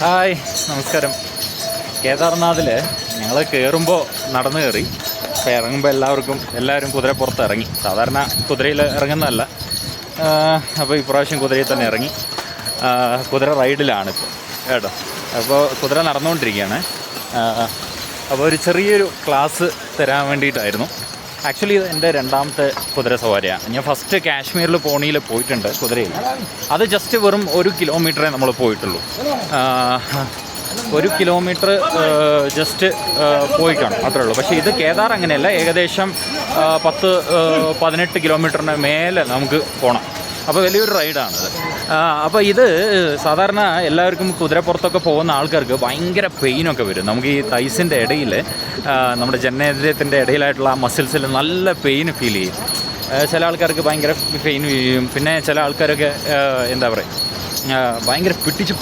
Hi നമസ്കാരം. കേദാർനാഥിൽ ഞങ്ങൾ കയറുമ്പോൾ നടന്നു കയറി അപ്പോൾ ഇറങ്ങുമ്പോൾ എല്ലാവർക്കും എല്ലാവരും കുതിര പുറത്ത് ഇറങ്ങി സാധാരണ കുതിരയിൽ ഇറങ്ങുന്നതല്ല. അപ്പോൾ ഇപ്രാവശ്യം കുതിരയിൽ തന്നെ ഇറങ്ങി. കുതിര റൈഡിലാണ് ഇപ്പോൾ കേട്ടോ? അപ്പോൾ കുതിര നടന്നുകൊണ്ടിരിക്കുകയാണ്. അപ്പോൾ ഒരു ചെറിയൊരു ക്ലാസ് തരാൻ വേണ്ടിയിട്ടായിരുന്നു. ആക്ച്വലി എന്റെ രണ്ടാമത്തെ കുതിര സവാരിയാണ് ഞാൻ ഫസ്റ്റ് കാശ്മീരിൽ പോണിയിൽ പോയിട്ടുണ്ട് കുതിരയിൽ. അത് ജസ്റ്റ് വെറും ഒരു കിലോമീറ്ററേ നമ്മൾ പോയിട്ടുള്ളൂ. ഒരു കിലോമീറ്റർ ജസ്റ്റ് പോയി കാണും അത്രേ ഉള്ളൂ. പക്ഷേ ഇത് കേദാർ അങ്ങനെയല്ല. ഏകദേശം പത്ത് പതിനെട്ട് കിലോമീറ്ററിന് മേലെ നമുക്ക് പോകണം അപ്പോൾ വലിയൊരു റൈഡാണിത് അപ്പോൾ ഇത് സാധാരണ എല്ലാവർക്കും കുതിരപ്പുറത്തൊക്കെ പോകുന്ന ആൾക്കാർക്ക് ഭയങ്കര പെയിനൊക്കെ വരും. നമുക്ക് ഈ തൈസിന്റെ ഇടയിൽ നമ്മുടെ ജനനേന്ദ്രിയത്തിന്റെ ഇടയിലായിട്ടുള്ള ആ മസിൽസിൽ നല്ല പെയിൻ ഫീൽ ചെയ്യും. ചില ആൾക്കാർക്ക് ഭയങ്കര പെയിൻ ചെയ്യും. പിന്നെ ചില ആൾക്കാരൊക്കെ എന്താ പറയുക ഭയങ്കര പിടിച്ച്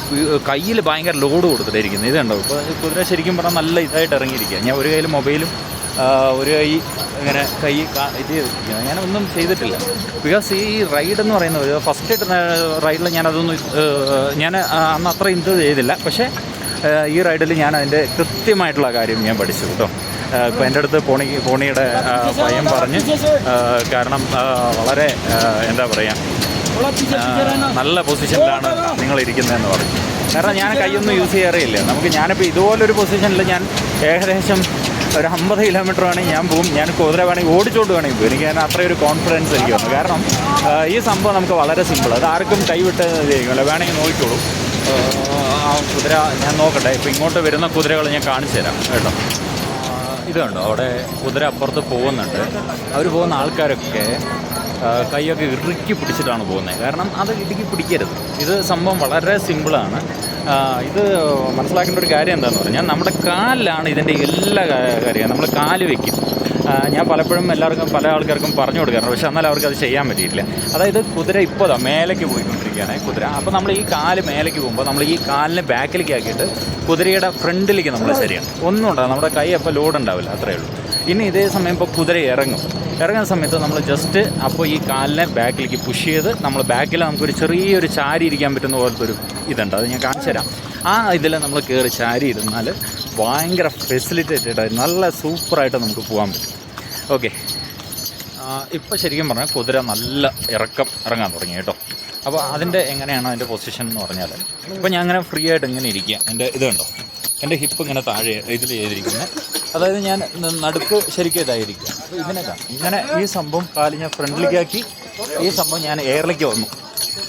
കയ്യിൽ ഭയങ്കര ലോഡ് കൊടുത്തിട്ടായിരിക്കുന്നത് ഇതുണ്ടോ ഇപ്പോൾ കുതിര ശരിക്കും പറഞ്ഞാൽ നല്ല ഇതായിട്ട് ഇറങ്ങിയിരിക്കുക ഞാൻ ഒരു കയ്യിൽ മൊബൈലും ഒരു കൈ ഇങ്ങനെ കൈ ഇത് ചെയ്തിരിക്കുന്നത് ഞാനൊന്നും ചെയ്തിട്ടില്ല. ബിക്കോസ് ഈ റൈഡ് എന്ന് പറയുന്നത് ഫസ്റ്റ് റൈഡിൽ ഞാനതൊന്നും ഞാൻ അന്ന് അത്ര ഇത് ചെയ്തില്ല. പക്ഷേ ഈ റൈഡിൽ ഞാൻ അതിന്റെ കൃത്യമായിട്ടുള്ള കാര്യം ഞാൻ പഠിച്ചു കേട്ടോ. ഇപ്പോൾ എന്റെ അടുത്ത് പോണി പോണിയുടെ ഭയം പറഞ്ഞ് കാരണം വളരെ എന്താ പറയുക നല്ല പൊസിഷനിലാണ് നിങ്ങൾ ഇരിക്കുന്നതെന്ന് പറഞ്ഞു. കാരണം ഞാൻ കൈയൊന്നും യൂസ് ചെയ്യാറേ ഇല്ല. നമുക്ക് ഞാനിപ്പോൾ ഇതുപോലൊരു പൊസിഷനിൽ ഞാൻ ഏകദേശം ഒരു അമ്പത് കിലോമീറ്റർ വേണമെങ്കിൽ ഞാൻ പോകും. ഞാൻ കുതിര വേണമെങ്കിൽ ഓടിച്ചോണ്ട് വേണമെങ്കിൽ പോകും എനിക്ക് അതിന് അത്രയും ഒരു കോൺഫിഡൻസ് എനിക്ക് വന്നു. കാരണം ഈ സംഭവം നമുക്ക് വളരെ സിമ്പിൾ അത് ആർക്കും കൈവിട്ട് ചെയ്യുമല്ലോ വേണമെങ്കിൽ നോക്കിക്കോളൂ. ആ, കുതിര ഞാൻ നോക്കട്ടെ. ഇപ്പോൾ ഇങ്ങോട്ട് വരുന്ന കുതിരകൾ ഞാൻ കാണിച്ചു തരാം കേട്ടോ. ഇത് കണ്ടോ? അവിടെ കുതിര അപ്പുറത്ത് പോകുന്നുണ്ട്. അവർ പോകുന്ന ആൾക്കാരൊക്കെ കൈയൊക്കെ ഇറുക്കി പിടിച്ചിട്ടാണ് പോകുന്നത്. കാരണം അത് ഇടുക്കി പിടിക്കരുത്. ഇത് സംഭവം വളരെ സിമ്പിളാണ്. ഇത് മനസ്സിലാക്കേണ്ട ഒരു കാര്യം എന്താണെന്ന് പറഞ്ഞാൽ നമ്മുടെ കാലിലാണ് ഇതിന്റെ എല്ലാ കാര്യവും കാര്യം നമ്മൾ കാൽ വയ്ക്കും ഞാൻ പലപ്പോഴും എല്ലാവർക്കും പല ആൾക്കാർക്കും പറഞ്ഞു കൊടുക്കാറുണ്ട്. പക്ഷേ എന്നാൽ അവർക്ക് അത് ചെയ്യാൻ പറ്റിയിട്ടില്ല. അതായത് കുതിര ഇപ്പോൾ ദാ മേലേക്ക് പോയിക്കൊണ്ടിരിക്കുകയാണ് കുതിര. അപ്പോൾ നമ്മൾ ഈ കാൽ മേലേക്ക് പോകുമ്പോൾ നമ്മൾ ഈ കാലിനെ ബാക്കിലേക്ക് ആക്കിയിട്ട് കുതിരയുടെ ഫ്രണ്ടിലേക്ക് നമ്മൾ ശരിയാണ്. ഒന്നും ഉണ്ടാകും നമ്മുടെ കൈ അപ്പോൾ ലോഡ് ഉണ്ടാവില്ല അത്രയേ ഉള്ളൂ. ഇനി ഇതേ സമയം ഇപ്പോൾ കുതിര ഇറങ്ങും. ഇറങ്ങുന്ന സമയത്ത് നമ്മൾ ജസ്റ്റ് അപ്പോൾ ഈ കാലിനെ ബാക്കിലേക്ക് പുഷ് ചെയ്ത് നമ്മൾ ബാക്കിൽ നമുക്കൊരു ചെറിയൊരു ചാരി ഇരിക്കാൻ പറ്റുന്ന പോലത്തെ ഒരു ഇതുണ്ട്. അത് ഞാൻ കാണിച്ചു തരാം. ആ ഇതിൽ നമ്മൾ കയറി ചാരി ഇരുന്നാൽ ഭയങ്കര ഫെസിലിറ്റേറ്റഡ് നല്ല സൂപ്പറായിട്ട് നമുക്ക് പോകാൻ പറ്റും. ഓക്കെ ഇപ്പോൾ ശരിക്കും പറഞ്ഞാൽ കുതിര നല്ല ഇറക്കം ഇറങ്ങാൻ തുടങ്ങി കേട്ടോ. അപ്പോൾ അതിന്റെ എങ്ങനെയാണ് അതിന്റെ പൊസിഷൻ എന്ന് പറഞ്ഞാൽ ഇപ്പോൾ ഞാൻ അങ്ങനെ ഫ്രീ ആയിട്ട് ഇങ്ങനെ ഇരിക്കുക. എന്റെ ഇതുണ്ടോ എന്റെ ഹിപ്പ് ഇങ്ങനെ താഴെ ഇതിൽ ചെയ്തിരിക്കുന്നത് അതായത് ഞാൻ നടുക്ക് ശരിക്കും ഇതായിരിക്കും അപ്പോൾ ഇതിനെ ഇങ്ങനെ ഈ സംഭവം കാൽ ഞാൻ ഫ്രണ്ടിലേക്കാക്കി. ഈ സംഭവം ഞാൻ എയറിലേക്ക് വന്നു.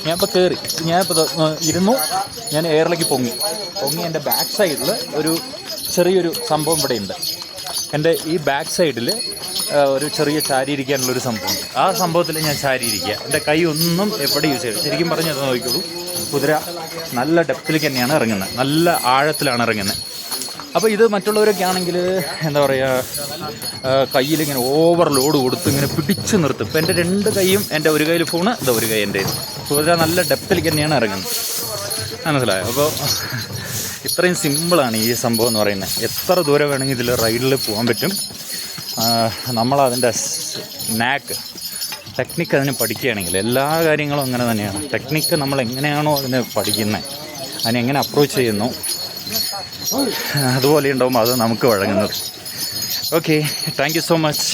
ഞാൻ ഇപ്പോൾ കയറി ഞാനിപ്പോൾ ഇരുന്നു. ഞാൻ എയറിലേക്ക് പൊങ്ങി. പൊങ്ങി എന്റെ ബാക്ക് സൈഡിൽ ഒരു ചെറിയൊരു സംഭവം ഇവിടെ ഉണ്ട്. എന്റെ ഈ ബാക്ക് സൈഡിൽ ഒരു ചെറിയ ചാരി ഇരിക്കാനുള്ളൊരു സംഭവമുണ്ട് ആ സംഭവത്തിൽ ഞാൻ ചാരി ഇരിക്കുക എന്റെ കൈ ഒന്നും എവിടെ യൂസ് ചെയ്തു ശരിക്കും പറഞ്ഞത് നോക്കിക്കോളൂ. കുതിര നല്ല ഡെപ്തിലേക്ക് തന്നെയാണ് ഇറങ്ങുന്നത്. നല്ല ആഴത്തിലാണ് ഇറങ്ങുന്നത്. അപ്പോൾ ഇത് മറ്റുള്ളവരൊക്കെ ആണെങ്കിൽ എന്താ പറയുക കയ്യിൽ ഇങ്ങനെ ഓവർ ലോഡ് കൊടുത്ത് ഇങ്ങനെ പിടിച്ച് നിർത്തും. ഇപ്പം എന്റെ രണ്ട് കൈയും എന്റെ ഒരു കയ്യിൽ ഫോണ് ഇത് ഒരു കൈ എന്റെ. കുതിര നല്ല ഡെപ്തിലേക്ക് തന്നെയാണ് ഇറങ്ങുന്നത്. മനസ്സിലായോ? അപ്പോൾ ഇത്രയും സിമ്പിളാണ് ഈ സംഭവം എന്ന് പറയുന്നത്. എത്ര ദൂരം വേണമെങ്കിൽ ഇതിൽ റൈഡിൽ പോകാൻ പറ്റും. നമ്മളതിന്റെ നാക്ക് ടെക്നിക്ക് അതിന് പഠിക്കുകയാണെങ്കിൽ എല്ലാ കാര്യങ്ങളും അങ്ങനെ തന്നെയാണ്. ടെക്നിക്ക് നമ്മൾ എങ്ങനെയാണോ അതിന് പഠിക്കുന്നത്. അതിനെങ്ങനെ അപ്രോച്ച് ചെയ്യുന്നു. അതുപോലെ ഉണ്ടാവും അത് നമുക്ക് വഴങ്ങുന്നത്. Okay thank so much